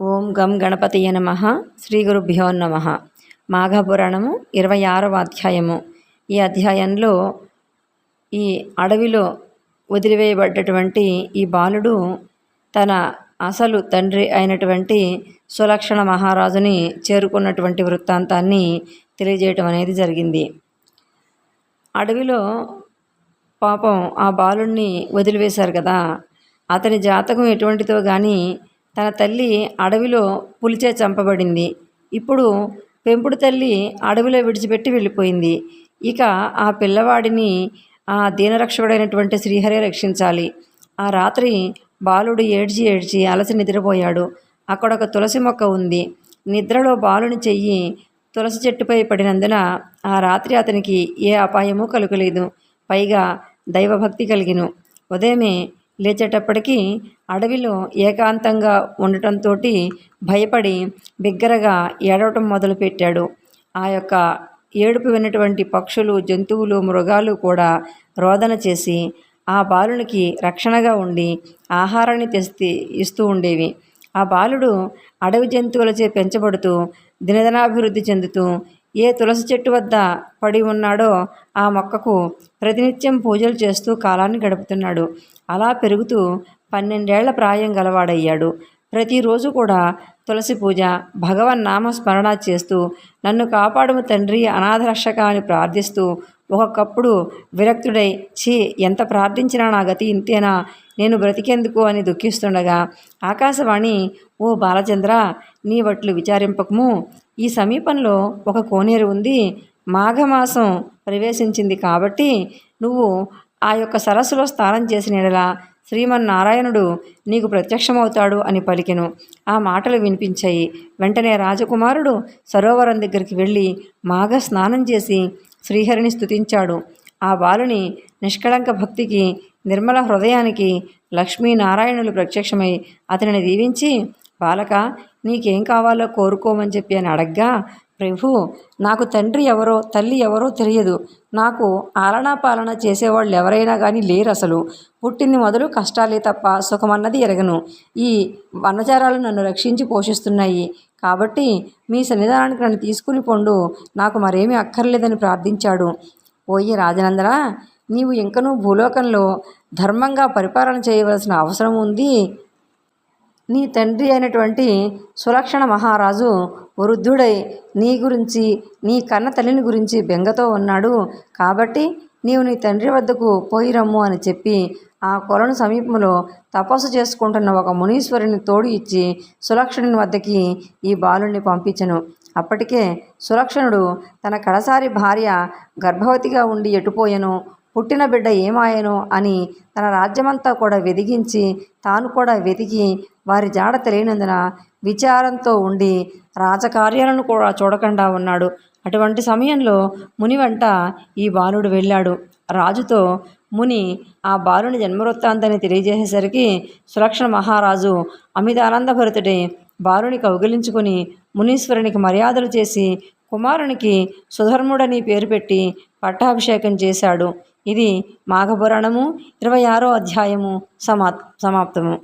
ఓం గం గణపతియ నమ. శ్రీ గురుభ్యో నమ. మాఘపురాణము ఇరవై ఆరవ అధ్యాయము. ఈ అధ్యాయంలో ఈ అడవిలో వదిలివేయబడ్డటువంటి ఈ బాలుడు తన అసలు తండ్రి అయినటువంటి సులక్షణ మహారాజుని చేరుకున్నటువంటి వృత్తాంతాన్ని తెలియజేయటం అనేది జరిగింది. అడవిలో పాపం ఆ బాలుణ్ణి వదిలివేశారు కదా. అతని జాతకం ఎటువంటిదో కానీ తన తల్లి అడవిలో పులిచే చంపబడింది. ఇప్పుడు పెంపుడు తల్లి అడవిలో విడిచిపెట్టి వెళ్ళిపోయింది. ఇక ఆ పిల్లవాడిని ఆ దీనరక్షకుడైనటువంటి శ్రీహరే రక్షించాలి. ఆ రాత్రి బాలుడు ఏడ్చి ఏడ్చి అలసి నిద్రపోయాడు. అక్కడ ఒక తులసి మొక్క ఉంది. నిద్రలో బాలుని చెయ్యి తులసి చెట్టుపై పడినందున ఆ రాత్రి అతనికి ఏ అపాయమూ కలుగలేదు. పైగా దైవభక్తి కలిగిను. ఉదయమే లేచేటప్పటికీ అడవిలో ఏకాంతంగా ఉండటంతో భయపడి బిగ్గరగా ఏడవటం మొదలుపెట్టాడు. ఆ యొక్క ఏడుపు విన్నటువంటి పక్షులు జంతువులు మృగాలు కూడా రోదన చేసి ఆ బాలునికి రక్షణగా ఉండి ఆహారాన్ని తెస్తి ఇస్తూ ఉండేవి. ఆ బాలుడు అడవి జంతువులచే పెంచబడుతూ దినదనాభివృద్ధి చెందుతూ ఏ తులసి చెట్టు వద్ద పడి ఉన్నాడో ఆ మొక్కకు ప్రతినిత్యం పూజలు చేస్తూ కాలాన్ని గడుపుతున్నాడు. అలా పెరుగుతూ పన్నెండేళ్ళ ప్రాయం గలవాడయ్యాడు. ప్రతిరోజు కూడా తులసి పూజ భగవన్ నామస్మరణ చేస్తూ నన్ను కాపాడము తండ్రి అనాథరక్షక అని ప్రార్థిస్తూ ఒక్కొక్కప్పుడు విరక్తుడై ఛీ ఎంత ప్రార్థించినా నా గతి ఇంతేనా? నేను బ్రతికేందుకు అని దుఃఖిస్తుండగా ఆకాశవాణి ఓ బాలచంద్ర నీ వట్లు విచారింపకము. ఈ సమీపంలో ఒక కోనేరు ఉంది. మాఘమాసం ప్రవేశించింది కాబట్టి నువ్వు ఆ యొక్క సరస్సులో స్నానం చేసిన ఎడలా శ్రీమన్నారాయణుడు నీకు ప్రత్యక్షమవుతాడు అని పలికెను. ఆ మాటలు వినిపించాయి. వెంటనే రాజకుమారుడు సరోవరం దగ్గరికి వెళ్ళి మాఘ స్నానం చేసి శ్రీహరిని స్థుతించాడు ఆ బాలుని నిష్కళంక భక్తికి నిర్మల హృదయానికి లక్ష్మీనారాయణులు ప్రత్యక్షమై అతనిని దీవించి బాలక నీకేం కావాలో కోరుకోమని చెప్పి అని అడగ్గా ప్రభు నాకు తండ్రి ఎవరో తల్లి ఎవరో తెలియదు. నాకు ఆలనా పాలన చేసేవాళ్ళు ఎవరైనా కానీ లేరు అసలు పుట్టింది మొదలు కష్టాలే తప్ప సుఖమన్నది ఎరగను. ఈ వనచారాలు నన్ను రక్షించి పోషిస్తున్నాయి. కాబట్టి మీ సన్నిధానానికి నన్ను తీసుకుని పొండు. నాకు మరేమీ అక్కర్లేదని ప్రార్థించాడు. ఓయి రాజనందరా నీవు ఇంకనూ భూలోకంలో ధర్మంగా పరిపాలన చేయవలసిన అవసరం ఉంది. నీ తండ్రి అయినటువంటి సులక్షణ మహారాజు వృద్ధుడై నీ గురించి నీ కన్న తల్లిని గురించి బెంగతో ఉన్నాడు. కాబట్టి నీవు నీ తండ్రి వద్దకు పోయి రమ్ము అని చెప్పి ఆ కొలను సమీపంలో తపస్సు చేసుకుంటున్న ఒక మునీశ్వరుని తోడు ఇచ్చి సులక్షణుని వద్దకి ఈ బాలుణ్ణి పంపించను. అప్పటికే సులక్షణుడు తన కడసారి భార్య గర్భవతిగా ఉండి ఎటుపోయెను? పుట్టిన బిడ్డ ఏమాయను? అని తన రాజ్యమంతా కూడా వెదిగించి తాను కూడా వెతికి వారి జాడ తెలియనందున విచారంతో ఉండి రాజకార్యాలను కూడా చూడకుండా ఉన్నాడు. అటువంటి సమయంలో ముని వెంట ఈ బాలుడు వెళ్ళాడు. రాజుతో ముని ఆ బాలుని జన్మవృత్తాంతాన్ని తెలియజేసేసరికి సులక్షణ మహారాజు అమితానందభరితుడే బాలుని కౌగిలించుకుని మునీశ్వరునికి మర్యాదలు చేసి కుమారునికి సుధర్ముడని పేరు పెట్టి పట్టాభిషేకం చేశాడు. ఇది మాఘపురాణము ఇరవై ఆరో అధ్యాయము సమా సమాప్తము.